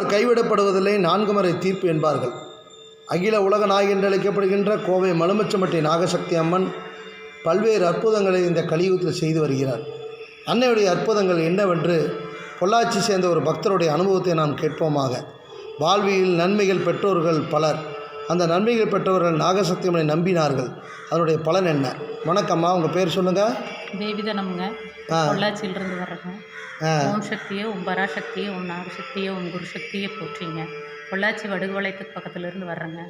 ஒருவர் கைவிடப்படுவதில்லை நான்கு முறை தீர்ப்பு என்பார்கள். அகில உலக நாயகி என்று அழைக்கப்படுகின்ற கோவை மலுமச்சம்பட்டி நாகசக்தி அம்மன் பல்வேறு அற்புதங்களை இந்த கலியுகத்தில் செய்து வருகிறார். அன்னையுடைய அற்புதங்கள் என்னவென்று பொள்ளாச்சி சேர்ந்த ஒரு பக்தருடைய அனுபவத்தை நாம் கேட்போமாக. வாழ்வியில் நன்மைகள் பெற்றோர்கள் பலர். அந்த நன்மைகள் பெற்றவர்கள் நாகசக்தி அம்மனை நம்பினார்கள். அதனுடைய பலன் என்ன? வணக்கம்மா உங்கள் பேர் சொல்லுங்கள் தேவிதனம்ங்க. பொள்ளாச்சியிலிருந்து வர்றேங்க. ஆ. ஓம் சக்தியே ஓம் பராசக்தியே நாகசக்தியே ஓம் குரு சக்தியே போற்றிங்க. பொள்ளாச்சி வடுகுவளையத்துக்கு பக்கத்துல இருந்து வர்றேங்க.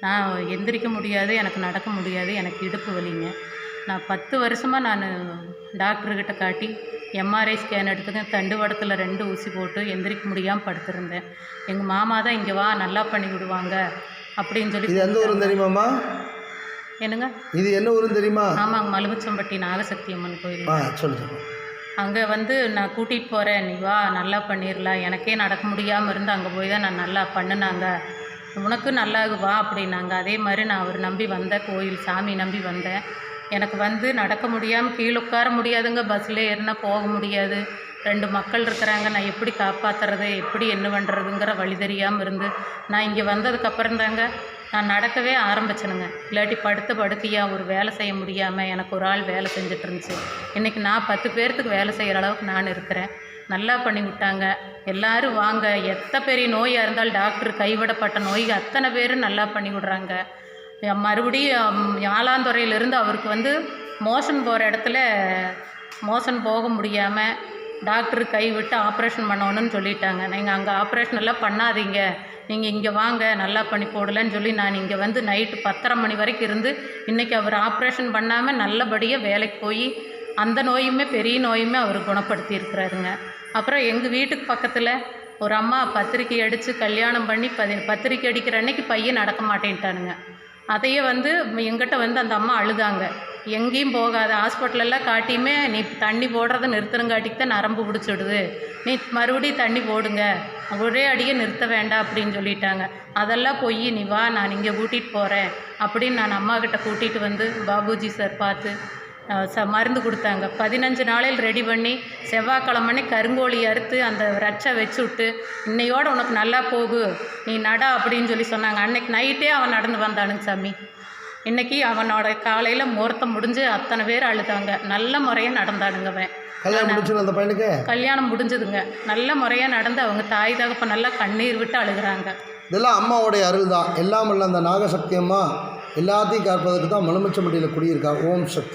நான் எந்திரிக்க முடியாது எனக்கு நடக்க முடியாது எனக்கு இடுப்பு வலிங்க. நான் பத்து வருஷமாக நான் டாக்டர்கிட்ட காட்டி எம்ஆர்ஐ ஸ்கேன் எடுத்துங்க தண்டுவடத்தில் ரெண்டு ஊசி போட்டு எந்திரிக்க முடியாமல் படுத்திருந்தேன். எங்கள் மாமா தான் இங்கே வா நல்லா பண்ணி விடுவாங்க அப்படின்னு சொல்லி இது எந்த ஊரும் தெரியுமாம்மா? என்னங்க? இது என்ன ஊரும் தெரியுமா? ஆமாங்க மலுமிச்சம்பட்டி நாகசக்தி அம்மன் கோயில். ஆ அங்கே வந்து நான் கூட்டிகிட்டு போகிறேன் நீ வா நல்லா பண்ணிடலாம் எனக்கே நடக்க முடியாமல் இருந்து அங்கே போய் தான் நான் நல்லா பண்ணுனாங்க. உனக்கு நல்லா வா அப்படின்னாங்க. அதே மாதிரி நான் அவர் நம்பி வந்தேன் கோயில் சாமி நம்பி வந்தேன். எனக்கு வந்து நடக்க முடியாமல் கீழே உட்கார முடியாதுங்க. பஸ்ஸில் ஏறினா போக முடியாது. ரெண்டு மக்கள் இருக்கிறாங்க. நான் எப்படி காப்பாற்றுறது எப்படி என்ன பண்ணுறதுங்கிற வழி தெரியாமல் இருந்து நான் இங்கே வந்ததுக்கப்புறம் தாங்க நான் நடக்கவே ஆரம்பிச்சேனுங்க. இல்லாட்டி படுத்த படுக்கையாக ஒரு வேலை செய்ய முடியாமல் எனக்கு ஒரு ஆள் வேலை செஞ்சுட்டு இருந்துச்சு. இன்றைக்கி நான் பத்து பேர்த்துக்கு வேலை செய்கிற அளவுக்கு நான் இருக்கிறேன். நல்லா பண்ணி விட்டாங்க. எல்லாரும் வாங்க. எத்தனை பெரிய நோயாக இருந்தாலும் டாக்டர் கைவிடப்பட்ட நோய் அத்தனை பேரும் நல்லா பண்ணி விடுறாங்க. மறுபடியும் ஆலாந்துறையிலேருந்து அவருக்கு வந்து மோஷன் போகிற இடத்துல மோஷன் போக முடியாமல் டாக்டர் கைவிட்டு ஆப்ரேஷன் பண்ணணும்னு சொல்லிட்டாங்க. நீங்கள் அங்கே ஆப்ரேஷன் எல்லாம் பண்ணாதீங்க. நீங்கள் இங்கே வாங்க நல்லா பண்ணி போடலன்னு சொல்லி நான் இங்கே வந்து நைட்டு பத்தரை மணி வரைக்கும் இருந்து இன்றைக்கி அவர் ஆப்ரேஷன் பண்ணாமல் நல்லபடியாக வேலைக்கு போய் அந்த நோயுமே பெரிய நோயுமே அவர் குணப்படுத்தி இருக்கிறாருங்க. அப்புறம் எங்கள் வீட்டுக்கு பக்கத்தில் ஒரு அம்மா பத்திரிக்கை அடித்து கல்யாணம் பண்ணி பதி பத்திரிக்கை அடிக்கிற அன்னைக்கு பையன் நடக்க மாட்டேன்ட்டானுங்க. அதையே வந்து எங்கிட்ட வந்து அந்த அம்மா அழுதாங்க. எங்கேயும் போகாத. ஹாஸ்பிட்டலெல்லாம் காட்டியுமே நீ தண்ணி போடுறத நிறுத்துறங்காட்டிக்கு தான் நரம்பு பிடிச்சிடுது. நீ மறுபடியும் தண்ணி போடுங்க. ஒரே அடியே நிறுத்த வேண்டாம் அப்படின்னு சொல்லிட்டாங்க. அதெல்லாம் போய் நீ வா நான் இங்கே கூட்டிகிட்டு போகிறேன் அப்படின்னு நான் அம்மாக்கிட்ட கூட்டிகிட்டு வந்து பாபுஜி சார் பார்த்து ச மருந்து கொடுத்தாங்க. பதினஞ்சு நாளையில் ரெடி பண்ணி செவ்வாய்க்கிழமனே கருங்கோழி அறுத்து அந்த ரச்சை வச்சு விட்டு இன்னையோட உனக்கு நல்லா போகு. நீ நட அப்படின்னு சொல்லி சொன்னாங்க. அன்னைக்கு நைட்டே அவன் நடந்து வந்தானுங்க சாமி. இன்னைக்கு அவனோட காலையில் முகூர்த்தம் முடிஞ்சு அத்தனை பேர் அழுதாங்க. நல்ல முறையாக நடந்தானுங்க அவன். கல்யாணம் முடிஞ்சதுங்க. நல்ல முறையாக நடந்து அவங்க தாய் தகப்ப நல்லா கண்ணீர் விட்டு அழுகுறாங்க. இதெல்லாம் அம்மாவுடைய அருள் தான் எல்லாம் உள்ள அந்த நாகசக்தி அம்மா எல்லாத்தையும் காப்பதற்கு தான் மலுமிச்சம்பட்டியில் குடியிருக்கா. ஓம் சக்தி.